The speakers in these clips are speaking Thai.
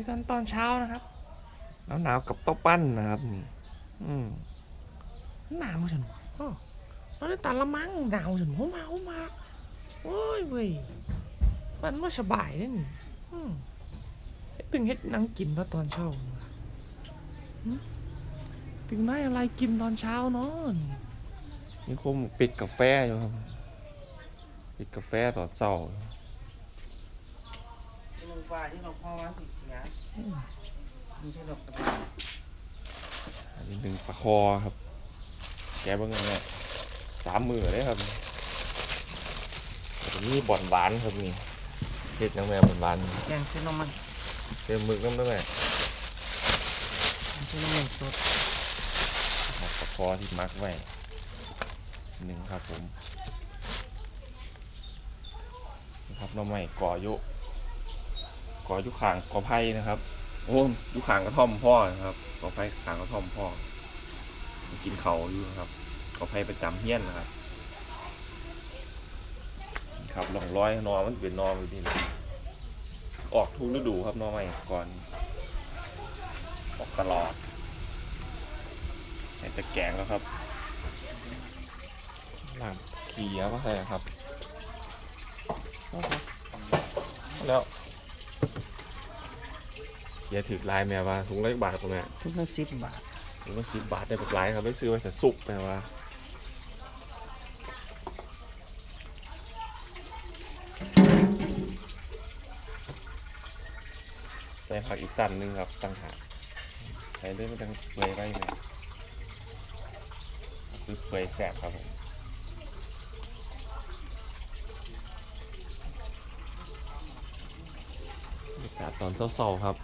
อกันตอนเช้านะครับหนาวหนาวกับต้าปั้นนะครับนี่อืมหนาวฉันอ้อเราได้ตันละมั้งหนาวฉันหัวมาหัวมาโอ้ยเว้ยมันว่าสบายเลยนี่ตึงเฮ็ดนังกินมาตอนเช้าหึถึงได้อะไรกินตอนเช้าเนาะนี่คงปิดกาแฟอยู่ครับปิดกาแฟตอนเช้าหนึ่งกว่าที่เราพ่อว่าสิ เสียมีใช่ดอกกระดาษอันนี้หนึ่งปลาคอครับ แกเบิ่งกันเนี่ยสามมือเลยครับแล้วก็มีบ่อนหวานครับนี่เฮ็ดน้ำแม่บ่อนหวานแกงเส้นน้ำมันเต็มมือน้ำด้วยเส้นน้ำมันสดครับปลาคอที่มักไว้หนึ่งครับผมนี่ครับหน้องใหม่ก่อยุก่ อยุขางกอไผ่นะครับ โอ้ยุขางกระท่อมพ่อนะครับกอไผ่ขางกระท่อมพ่อ กินเขาอยู่นะครับกอไผ่ประจำเฮี้ยนนะครับ ครับหลองร้อยนอมันเป็นนอมันนี่นะออกทุกฤดูครับนอใหม่ก่อน ออกตลอดแต่จะแกงแล้วครับหลังขี่แล้วก็ใช่ครับ แล้ว อย่าถือลายแม่ว่าถุงละบาทตรงนี้ทุกละสิบบาทถุงละสิบบาทได้เป็นลายครับไม่ซื้อไว้แต่สุกแม่ว่าใส่ผักอีกสั้นหนึงครับตั้งหากใส่ได้ไม่ต้องเปื่อยไว้เลยคือเปื่อยแสบครับผมบรรยากาศตอนเศร้าๆครับ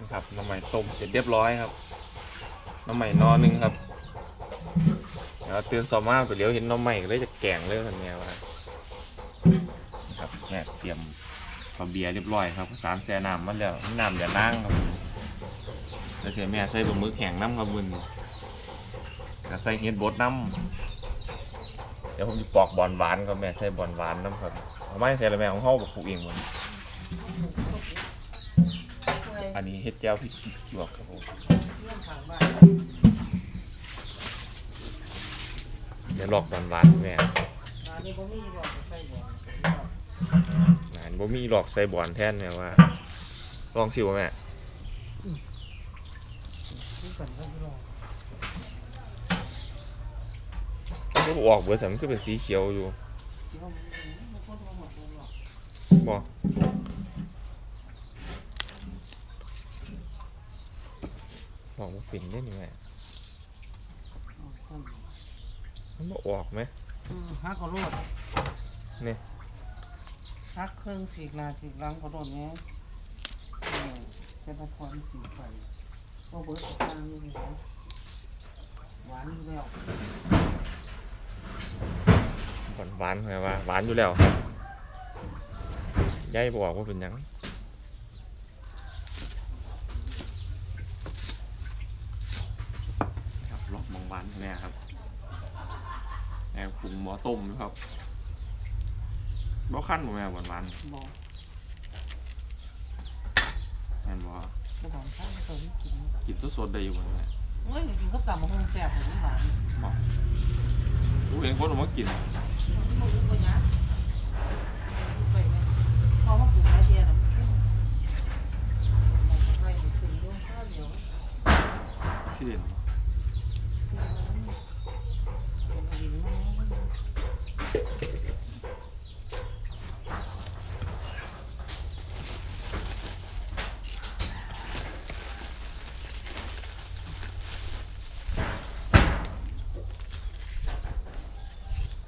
นะครับน้ำใหม่ ต้มเสร็จเรียบร้อยครับน้ำใหม่นอหนึงครับเดี๋ยวเตือนสอมาไปเดี๋ยวเห็นน้ำใหม่ก็เลยจะแกงเลยคนเนี้ว่านะครับแม่เตรียมปลาเบียร์เรียบร้อยครับสารแช่น้ำมันแล้วน้ำอย่านั่งครับแล้วเสียแม่ใส่บะมึกแข็งน้ำครับมึนก็ใส่เห็ดบดน้ำเดี๋ยวผมจะปอกบอลหวานครับแม่ใส่บอลหวานน้ำครับเอาไม่ใส่แล้วแม่ของเขาบอกปลูกเองหมด อันนี้เฮ็ดแจ่วพริกหยวกครับผมเดี๋ยวลอกหวานๆแม่ร้านนี้ผมมีบอกใส่บอกงานบ่มีหลอกใส่บอนแทนแม่ว่า ลองสิวแม่ก็ออกเบิดสัมันก็เป็นสีเขียวอยู่ที่ว่ามันคนมาหมดเลยหรอกบ่ บอกว่าเป็นได้นี่แม่มันบ่ออกไหมฮักก็รอดนี่ฮักเครื่องสีกหนาสีกหลังก็โดนเนี้ยเป็นละครสีไฟก็เบิร์ดทางนี่เลยหวานอยู่แล้วหวานหวานแม่ว่าหวานอยู่แล้วครับยายบอกว่าเป็นหยังครับลอก มองหวานแม่ครับแม่ปรุงหม้อต้มนะครับบ่ขั้นบ่แม่หวานหวานๆบอกแม่นบ่จะบอกข้าวเติมกินกินตัวสดได้อยู่บ่แม่เฮ้ยจริงๆก็กลับมาคงแซ่บของหวานรู้เห็นคนเอามากินมันก็ยากไปไหมพอมาปลูกไอเดียแล้วมันขึ้นมันก็ไปขึ้นด้วยข้าวเดียวสิเด่นเป็นดินมัน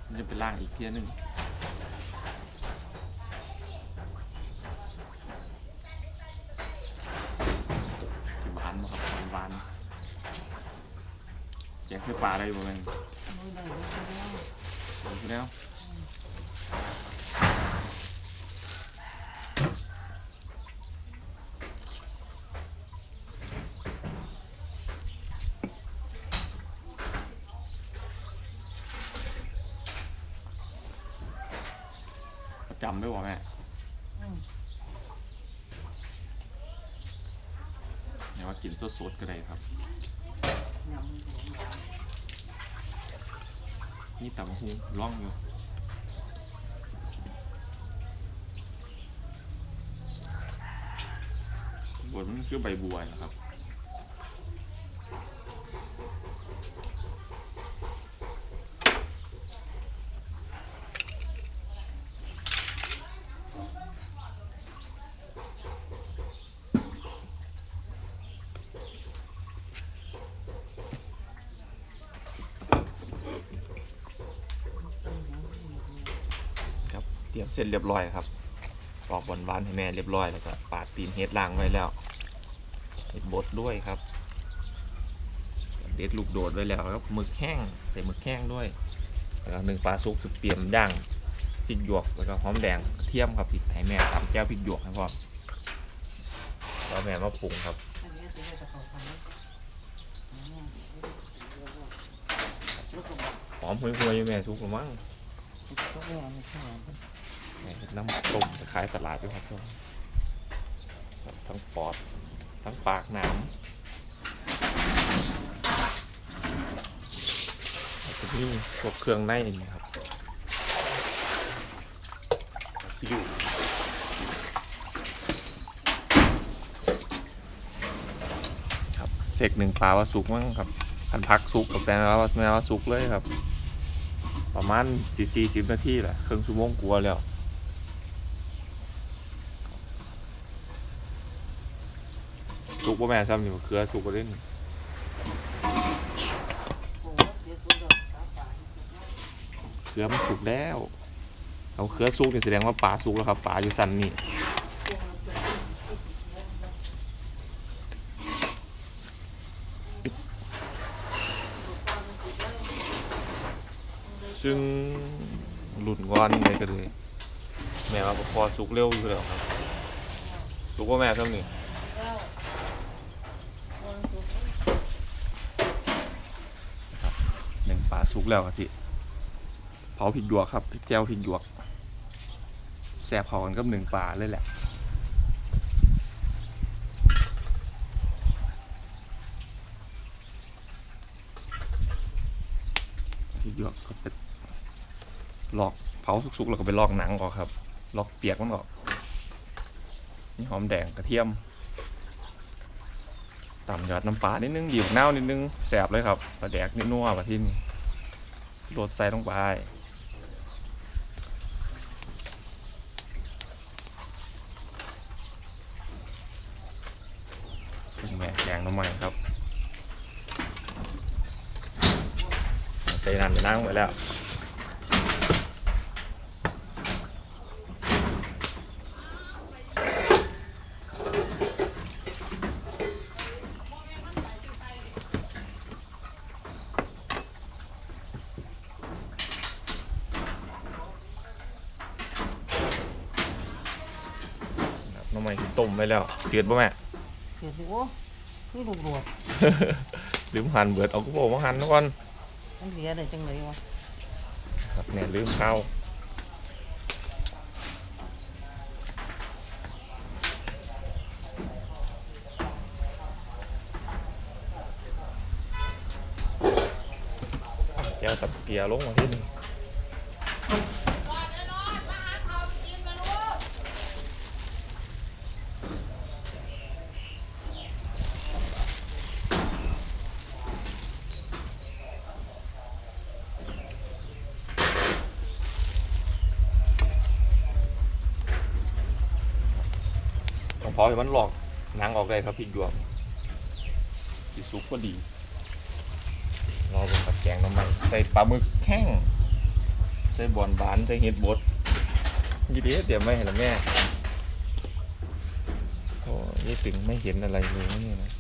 มันจะไปล่างอีกเทียหนึงสิหวานบ่ครับหวานๆแกงไข่ปลาได้บ่แม่นมือได้ด้วยใช่ไหมเห็นแล้วำด้วยวะแม่อืมแม่ว่ากินสดๆก็ได้ครับ นี่ตำหูร่องอยู่บนมันคือใบบัวนะครับเต เสร็จเรียบร้อยครับปอกบอนบานให้แม่เรียบร้อยแล้วก็ปาดตีนเฮ็ดล่างไว้แล้วเห็ดบดด้วยครับเด็ดลูกโดดไว้แล้วแล้วก็หมึกแห้งใส่หมึกแห้งด้วยแล้วหนึ่งปลาซุกสุดเตรียมย่างพริกหยวกแล้วก็หอมแดงกระเทียมครับพริกไทยแม่ตำแก้วพริกหยวกให้พ่อแล้วแม่มาปรุงครับหอมห่วยๆอยู่แม่ซุกหรือมั้ง น้ำต้มจะขายตลาดด้วยครับพ่อครับทั้งปอด ทั้งปากหน้ำแล้วก็มีพวกเครื่องในนี่ครับอยู่ครับเสกหนึ่งปลาว่าสุกมั้งครับพันพักสุกกับแปลว่าแม่ว่าสุกเลยครับ ประมาณสี่สี่สิบนาทีแหละครึ่งชั่วโมงกลัวแล้ว ว่าแม่ซ้ำอยู่เครือสุกก็เล่นเคือมันสุกแล้ว เอาเครือสุกนี่แสดงว่าปลาสุกแล้วครับปลาอยู่สันนี่ซึ่งหลุดงอนเลยก็เลย แม่ว่าพอสุกเร็วอยู่แล้วครับสุกว่าแม่เท่านี้ แล้ววันศุกร์ หนึ่งปลาสุก แล้วครับพี่เผาพริกหยวกครับแจวพริกหยวกแซ่บเผากันกับหนึ่งปลาเลยแหละพริกหยวกก็ไปลอกเผาสุกๆแล้วก็ไปลอกหนังออกครับลอกเปียกมันออกนี่หอมแดงกระเทียมตำยอดน้ำปลานิดนึงหยิบเน่านิดนึงแสบเลยครับปลาแดกนิดนัวมาที่นี่ รสใส่ลงไปเป็นแม่แกงน้ำมันครับ ใส่น้ำไปล้างไว้แล้ว ครับน้ำมันต้ม ไว้แล้วเดือดป่ะแม่เดี๋ยวสิโอ้คือลูกโดดลืมหั่นเบิดเอากุโบมาหั่นก่อนมันเหลือได้จังเลยวะครับเนี่ยลืมข้าวเจ้าตะเกียร์ลงมาที่นี่ องพอให้มันหลอกหนังออกได้ครับพี่หยวกที่ซุปก็ดีรอเป็นกับแกงน้ำมันใส่ปลาหมึกแข้งใส่บอนบานใส่เห็ดบดยี่ดีเดี๋ยวไม่เห็นละแม่โอ้ยี่ตึงไม่เห็นอะไรเลยนี่นะ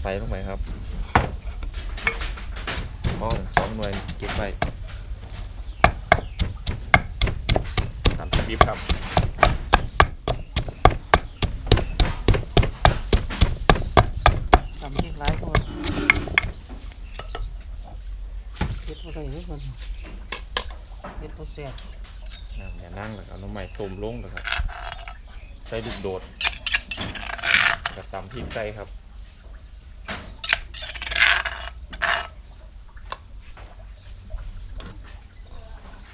ใส่ลงไปครับพอสองหน่วยเก็บไปตามสคริปต์ครับ ทำที่ร้ายคน เฮ็ดอะไรนี่คนเฮ็ดโปรเซสน้ำอย่านั่งเลยเอาน้ำใหม่ต้มลงเลยครับ ใส่ลูกโดดกระตำพริกใส่ครับ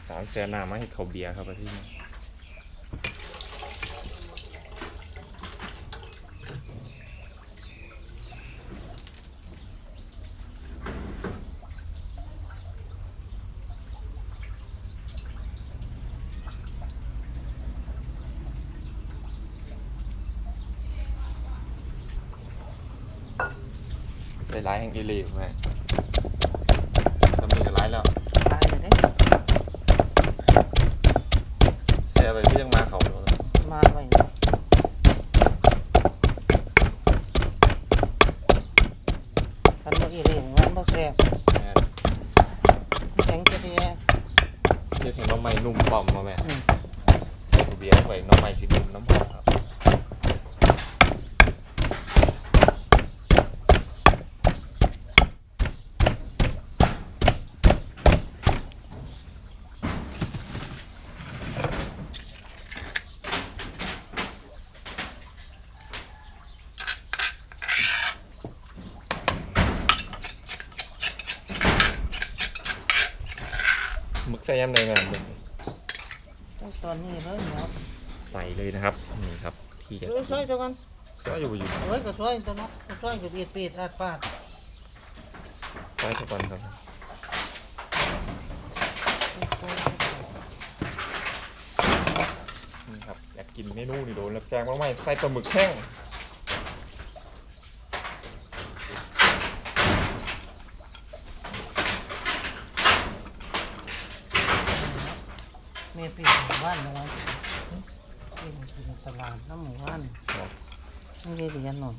สามแสนน้ำมาให้เขาเบียร์ครับที่นี่ ร้ายแห่งเอลีแม่ทำมีกับร้ายแล้ว ตายเลยเด้ เสียไปที่ยังมาเขาอยู่เลย มาไว้คันบ่อีเร่งมันบ่แซ่บ แม่ แข็งจะดี เรียกเห็นน้องใหม่นุ่มปอมมาแม่ อืม ใส่ตัวเบียร์ไปน้องใหม่สีนุ่มน้ำหอมครับมึก ใส่ยำเลยแม่มึกต้องตอนนี้เลยเนาะใส่เลยนะครับนี่ครับที่จะช่วยๆเจ้ากันก็อยู่อยู่เอ้ยก็ช่วยตัวเนาะก็ช่วยก็เบียดเปียดอาดปาดใส่ทุกคนครับนี่ครับอยากกินเมนูนี่โดนแล้วแกงมากไหมใส่ปลาหมึกแห้ง แม่ปีหมู่ บ้านนะว่าปีกินตลาดน้ำหมู่บ้านไม่ได้เรียนหน่อย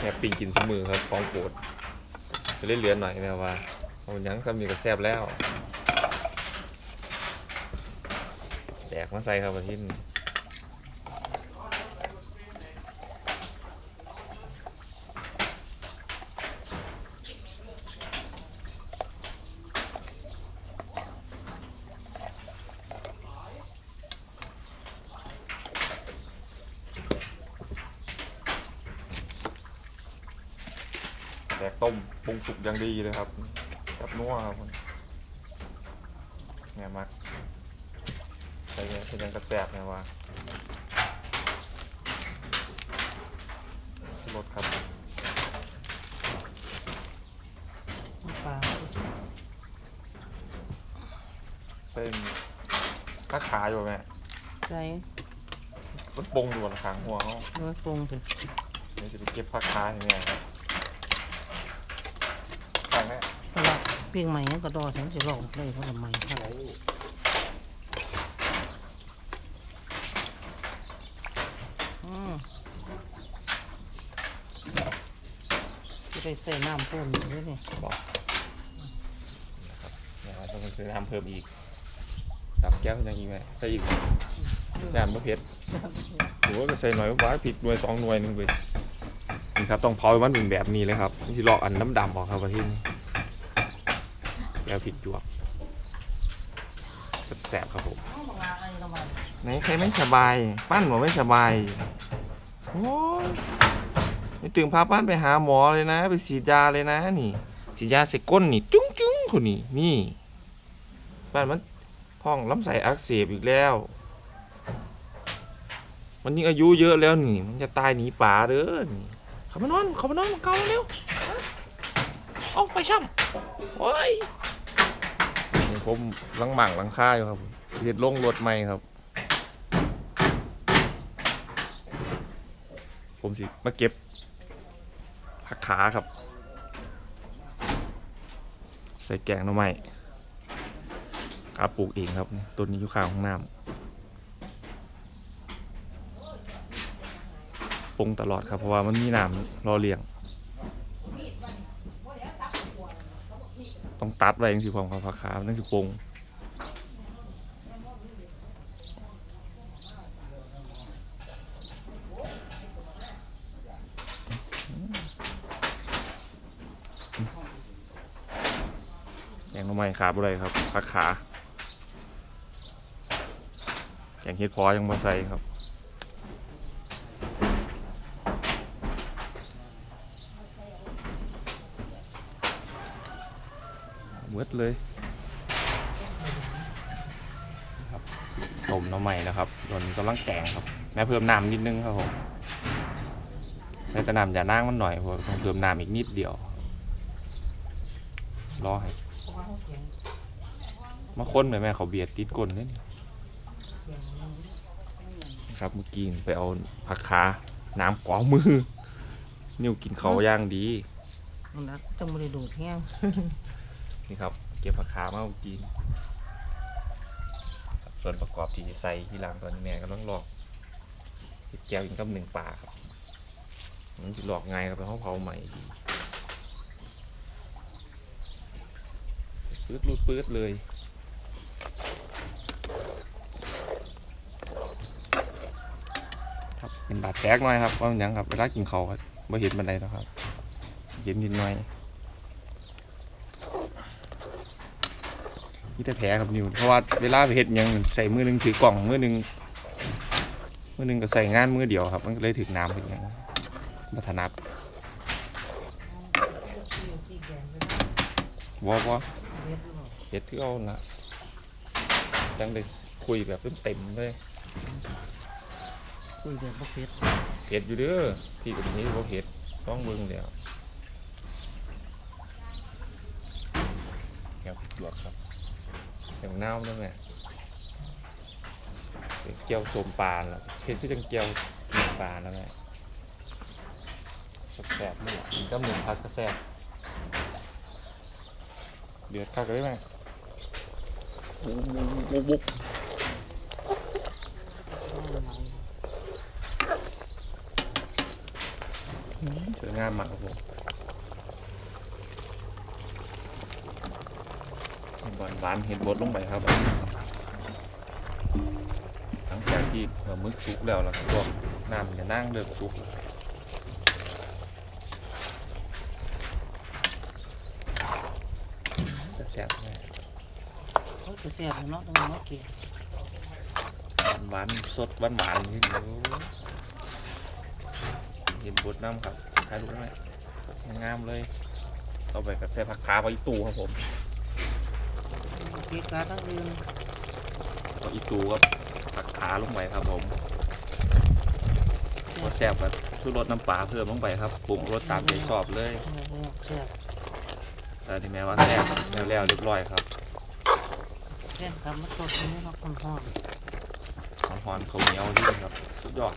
แอบปิงกินสมือครับของโปรดจะได้เหลือหน่อยแม่ว่าเอาหยังก็มีกระแซบแล้วแดกมาใส่ครับอาทิตย์นี้ แดกต้มปรุงสุกอย่าง ดีเลยครับ จับนัวครับเนี่ยมักใส่เนี่ยเป็นยังกระแสบเนี่ยว่ารสครับปลาเส้นข้าขาอยู่แม่ใจมันปรุงอยู่บนขางหัวเขาเนื้อปรุงถึงเดี๋ยวจะไปเก็บผักขาอย่างเงี้ยครับขางแม่ ตลาด เพียงใหม่กระดอถึงจะลองเลยเพราะละใหม่ครับจะได้ใส่น้ำเพิ่มด้วยนี่บอกนะครับเนี่ยว่าต้องซื้อน้ำเพิ่มอีกสามแก้วยังอีกไหมใส่อีกยานมะเพ็ดหรือว่าก็ใส่หน่อยว่าผิดหน่วยสองหน่วยหนึงไปนี่ครับต้องเผาให้มันเป็นแบบนี้เลยครับที่ลอกอันน้ำดำออกครับประเทศนี้ แล้วผิดจวกแสบๆครับผมไรละมันไหนใครไม่สบาย ปั้นบอกไม่สบายโอ้ยไม่ตื่นพาปั้นไปหาหมอเลยนะ ไปฉีดยาเลยนะนี่ฉีดยาใส่ก้นนี่ จุ้งจุ้งคนนี้นี่ปั้นมันท้องลำไส้อักเสบอีกแล้ว มันยิ่งอายุเยอะแล้วนี่ มันจะตายหนีป่าเด้อนี่เขามานอนเขามานอนเกาเร็วเอาไปช่ำโอ้ย ผมลังหมั่งลังค่าอยู่ครับเด็ดลงรถใหม่ครับ ผมสิมาเก็บผักขาครับ ใส่แกงหน่อไม้กาปลูกเองครับต้นนี้อยู่ข้างห้องน้ำปรุงตลอดครับเพราะว่ามันมีน้ำรอเลี้ยง ตัดไว้จังสิความความผักขามนั่นคือปรุงแกงหน่อไมขาบ่ได้ครับผักขาอย่างเฮ็ดพอยังบ่ใส่ครับ เบิดเลยครับต้มน้ำใหม่แล้วครับตอนกำลังแกงครับ แม่เพิ่มน้ำนิดนึงครับผมใส่แต่น้ำอย่านั่งมันหน่อยเพราะต้องเพิ่มน้ำอีกนิดเดียวรอให้มาค้นไปแม่เขาเบียดติดก้นเลยนี่ยนนะครับเมื่อกี้ไปเอาผักขาน้ำกวามือ นิ้วกินเขาย่างดี มันรักจะไม่ได้ดูดแห้ง นี่ครับ เก็บผักขามาเมื่อกี้ครับส่วนประกอบที่จะใส่ที่หลังตอนนี้แม่กำลังลอกแก้วกินกับหนึ่งปลาครับมันจะหลอกไงครับไปห้องเผาใหม่ดีปื๊ดรูดปื๊ดเลยครับเป็นบาดแตกหน่อยครับว่ามันหยังครับเวลากินเขาไม่เห็นบันไดแล้วครับเห็นนิดหน่อย นี่แต่แผลครับนิวเพราะว่าเวลาไปเห็ดหยังใส่มือหนึงถือกล่องมือหนึงมือหนึงก็ใส่งานมือเดียวครับ มันก็เลยถึงน้ำถึงอย่างบัถนัดที่แกงไปวอวอเล็ดหรอเห็ดที่เอาละจังได้คุยแบบเต็มๆเลยคุยแบบบ่เผ็ดเห็ดอยู่เด้อพี่กับนี้ว่าเห็ดต้องเบิ่งแล้วแก้วหยวกครับ แก้วน้ำนั่นแหละเป็นแก้วโสมปลาแล้วเห็ดที่จังแก้วหนึ่งปลาแล้วแหละแซ่บๆนี่แหละกินก็หนึ่งพักก็แซ่บเดือดคักเลยไหมบุ๊บบุ๊บบุ๊บบุ๊บสวยงามมากครับผม หวานหวานๆเห็ดบดลงไปครับ หลังจากที่เรามึกสุกแล้วแล้วก็น้ำจะนั่งเริ่มสุกจะแซ่บแน่เขาจะเสียบเนาะตรงนี้เนาะเกี่ยหวานๆสดหวานหวานๆนี่เดี๋ยวเห็นบดน้ำครับใช้ลูกได้ไหมงามๆเลยเอาไปกับแซ่ผักขาไปอีตู้ครับผม ตีกาตั้งยืนเอาอีตู้ครับผักขาลงไปครับผมพอแซ่บแบบชูรสน้ำปลาเพิ่มลงไปครับปรุงรสตามใจชอบเลยเสียบแต่ที่แม้ว่าแซ่บแล้วแล้วเรียบร้อยครับเสียบครับมาสดนี้เนาะคนหอมหอมหอนๆข้าวเหนียวนี่ครับ สุดยอด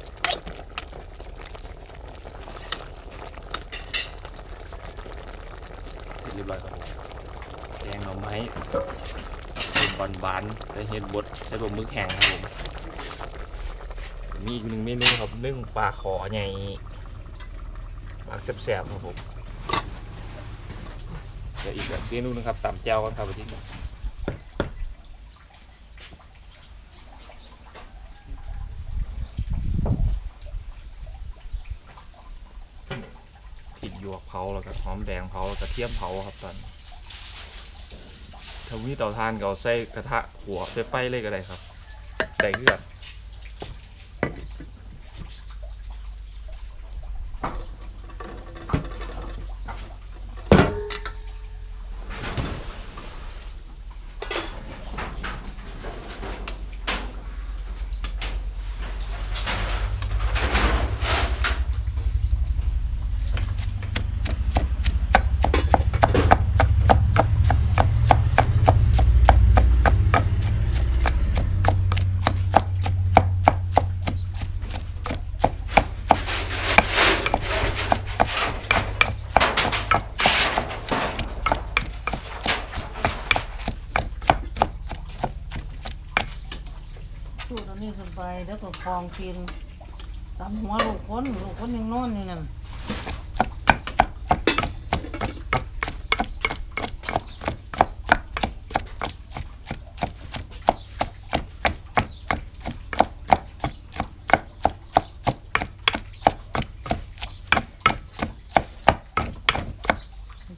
เสร็จเรียบร้อยครับผมแกงหน่อไม้เป็น บานบานๆใส่เห็ดบดใส่บะมึกแห้งครับผมมีอีกหนึ่งเมนูครับนึ่งปลาขอใหญ่ปลาแซ่บๆครับผมเดี๋ยวอีกเมนูนึงครับตำแจ่วกันครับวันนี้พริกหยวกเผาแล้วก็หอมแดงเผาแล้วก็เทียมเผาครับตอนนี้ ถ้ามีเตาถ่านก็เอาใส่กระทะหัวใส่ไฟเลยก็ได้ครับได้เลือด แล้วก็คลองกินตำหัวลูกคนลูกคนยังนอนนี่นั่น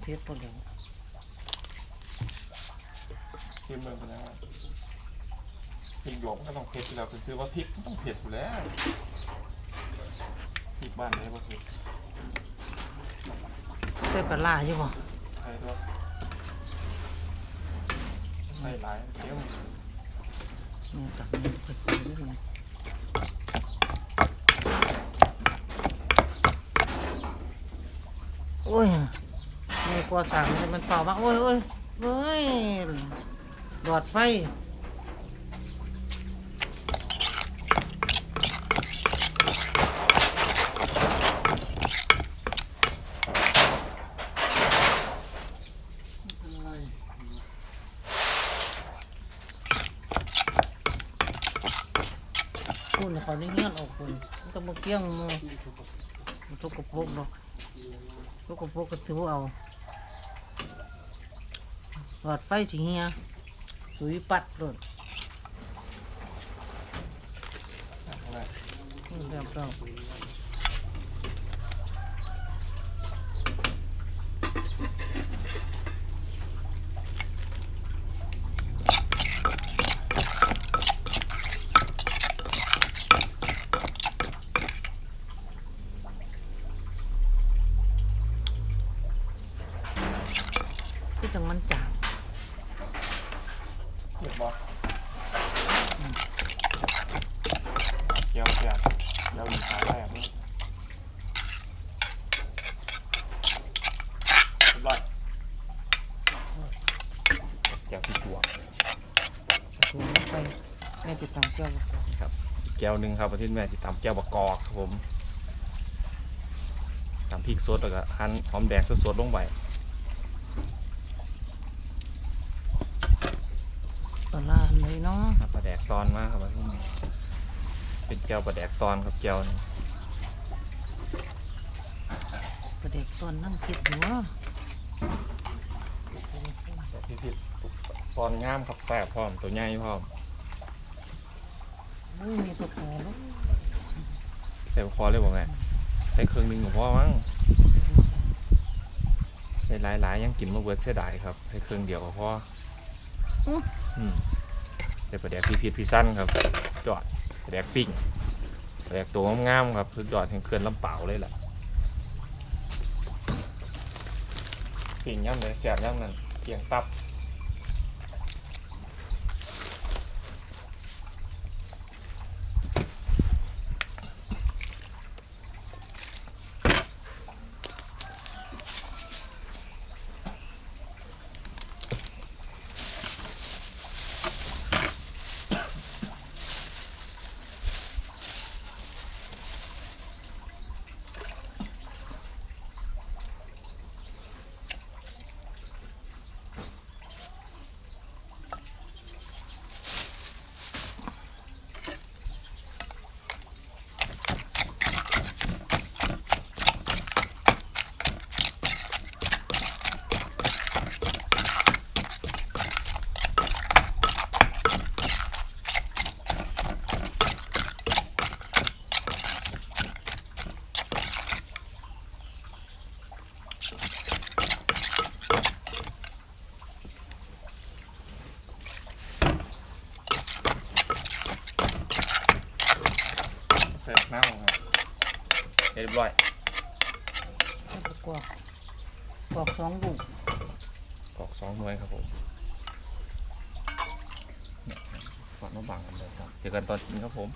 เผ็ดปวดเลย ชิมเบิ่งไปแล้ว พริกหยวกมันก็ต้อง เผ็ดอยู่แล้วเป็นซื้อว่าพริกมันต้องเผ็ดอยู่แล้วพริกบ้านไหนบ่เผ็ดใส่ปลาร้าอยู่บ่ใช่ด้วยใส่หลายเคี้ยวนี่ตักนี่ก็ใส่ด้วยนี่โอ้ยนี่กลัวสั่งมันมันเป่ามากโอ้ยโอ้ยโอ้ยหลอดไฟ คุณเขาได้เงี้ยออกคุณมัน กี้ยงมูมันทุกกระปุกเนาะทุกกระปุกก็ถือเอาหลอดไฟถึงเฮียสุยปัดเลยเรียบร้อยอจังมันจาง เผ็ดบ่เกี๊ยวแซ่บเกี๊ยวอีสานแซ่บเลยเรียบร้อยแก้วพริกหยวก ถูไปแม่ติดตามเจ้าบ่ก่อน ครับอีกแก้ วหนึ่งครับประเทศแม่ที่ตำแก้วบะกอกครับผมตำพริกสดแล้วก็หั่นหอมแดงสดๆลงไปปลาร้าเลยเนาะครับปลาแดกตอนมากครับประเทศแม่เป็นแก้วปลาแดกตอนครับแก้วหนึงประเด็กตอนนั่งคิดอยู่ว่าแต่ที่ติดตอนงามครับแซ่บพร้อมตัวใหญ่พร้อม อุ้ยมีตัวแผลลูกใส่คอเลยบอกแม่ใส่เครื่องหนึงของพ่อมั้งใส่หลายๆยังกินมาเบิดเสียดายครับใส่เครื่องเดียวกับพ่ออืมใส่ปลาแดกพี่พีพี่สั้นครับจอดปลาแดกปิ้งปลาแดกตัวงามๆครับสุดยอดแห่งเคลื่อนลำเปล่าเลยแหละปิ้งย่ำเลยแซ่บย่ำนั่นเพียงตับ เสร็จน้ำครับเรียบร้อย ให้ประกอบกรอกสองลูก กรอกสองหน่วยครับผมเนี่ยฝากมาบังกันเลยครับเจอ กันตอนกินครับผม